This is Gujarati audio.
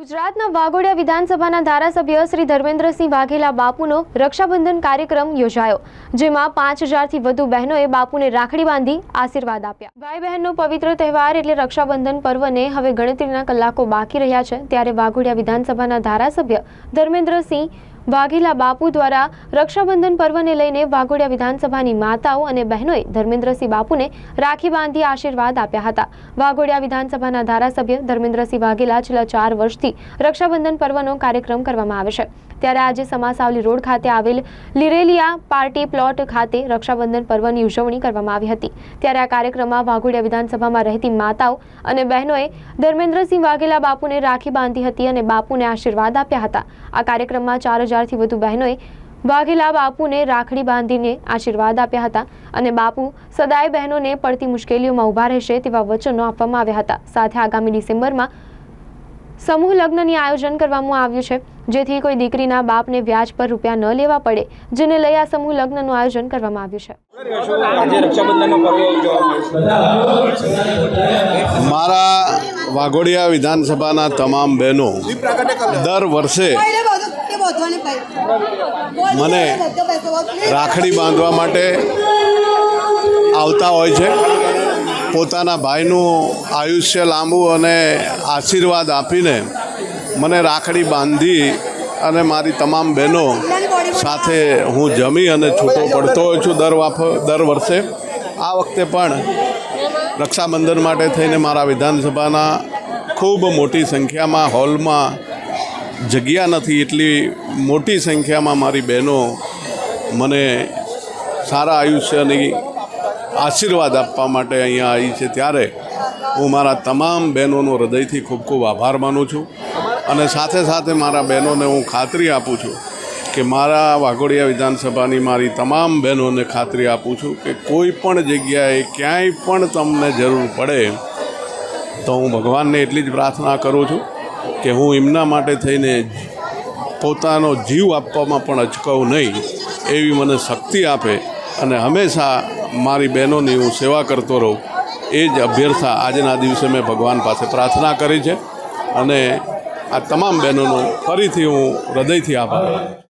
ગુજરાતના વાઘોડિયા વિધાનસભાના ધારાસભ્ય શ્રી ધર્મેન્દ્રસિંહ વાઘેલા બાપુનો રક્ષાબંધન કાર્યક્રમ યોજાયો, જેમાં પાંચ હજારથી વધુ બહેનોએ બાપુને રાખડી બાંધી આશીર્વાદ આપ્યા. ભાઈ બહેનનો પવિત્ર તહેવાર એટલે રક્ષાબંધન પર્વને હવે ગણતરીના કલાકો બાકી રહ્યા છે, ત્યારે વાઘોડિયા વિધાનસભાના ધારાસભ્ય ધર્મેન્દ્રસિંહ વાઘેલા બાપુ દ્વારા રક્ષાબંધન પર્વને લઈને વાઘોડિયા વિધાનસભાની માતાઓ અને બહેનોએ ધર્મેન્દ્રસિંહ બાપુને રાખી બાંધી આશીર્વાદ આપ્યા હતા. વાઘોડિયા વિધાનસભાના ધારાસભ્ય ધર્મેન્દ્રસિંહ વાઘેલા છેલ્લા ચાર વર્ષથી રક્ષાબંધન પર્વનો કાર્યક્રમ કરવામાં આવે છે. ત્યારે આજે સમાસાવલી રોડ ખાતે આવેલ લીરેલિયા પાર્ટી પ્લોટ ખાતે રક્ષાબંધન પર્વની ઉજવણી કરવામાં આવી હતી. ત્યારે આ કાર્યક્રમમાં વાઘોડિયા વિધાનસભામાં રહેતી માતાઓ અને બહેનોએ ધર્મેન્દ્રસિંહ વાઘેલા બાપુને રાખી બાંધી હતી અને બાપુને આશીર્વાદ આપ્યા હતા. આ કાર્યક્રમમાં ચાર હજારથી વધુ બહેનોએ વાઘેલા બાપુને રાખડી બાંધીને આશીર્વાદ આપ્યા હતા અને બાપુ સદાય બહેનોને પડતી મુશ્કેલીઓમાં ઊભા રહેશે તેવા વચનો આપવામાં આવ્યા હતા. સાથે આગામી ડિસેમ્બરમાં સમૂહ લગ્નની આયોજન કરવામાં આવ્યું છે જેથી કોઈ દીકરીના બાપને વ્યાજ પર રૂપિયા ન લેવા પડે જેને લઈ આ સમૂહ લગ્નનું આયોજન કરવામાં આવ્યું છે. મારા વાઘોડિયા વિધાનસભાના તમામ બહેનો દર વર્ષે મને રાખડી બાંધવા માટે આવતા હોય છે. પોતાના ભાઈનું આયુષ્ય લાંબુ અને આશીર્વાદ આપીને મને રાખડી બાંધી અને મારી તમામ બહેનો સાથે હું જમી અને છૂટો પડતો હોઉં છું દર વાફ, દર વર્ષે. આ વખતે પણ રક્ષાબંધન માટે થઈને મારા વિધાનસભાના ખૂબ મોટી સંખ્યામાં હોલમાં જગ્યા નથી, એટલી મોટી સંખ્યામાં મારી બહેનો મને સારા આયુષ્યની આશીર્વાદ આપવા માટે અહીંયા આવી છે. ત્યારે હું મારા તમામ બહેનોનો હૃદયથી ખૂબ ખૂબ આભાર માનું છું અને સાથે સાથે મારા બહેનોને હું ખાતરી આપું છું કે મારા વાઘોડિયા વિધાનસભાની મારી તમામ બહેનોને ખાતરી આપું છું કે કોઈ પણ જગ્યાએ ક્યાંય પણ તમને જરૂર પડે તો હું ભગવાનને એટલી જ પ્રાર્થના કરું છું કે હું એમના માટે થઈને પોતાનો જીવ આપવામાં પણ અચકવું નહીં એવી મને શક્તિ આપે અને હંમેશા મારી બહેનોની હું સેવા કરતો રહું એ જ અભ્યર્થા આજના દિવસે મેં ભગવાન પાસે પ્રાર્થના કરી છે અને આ તમામ બહેનોનો ફરીથી હું હૃદયથી આભાર.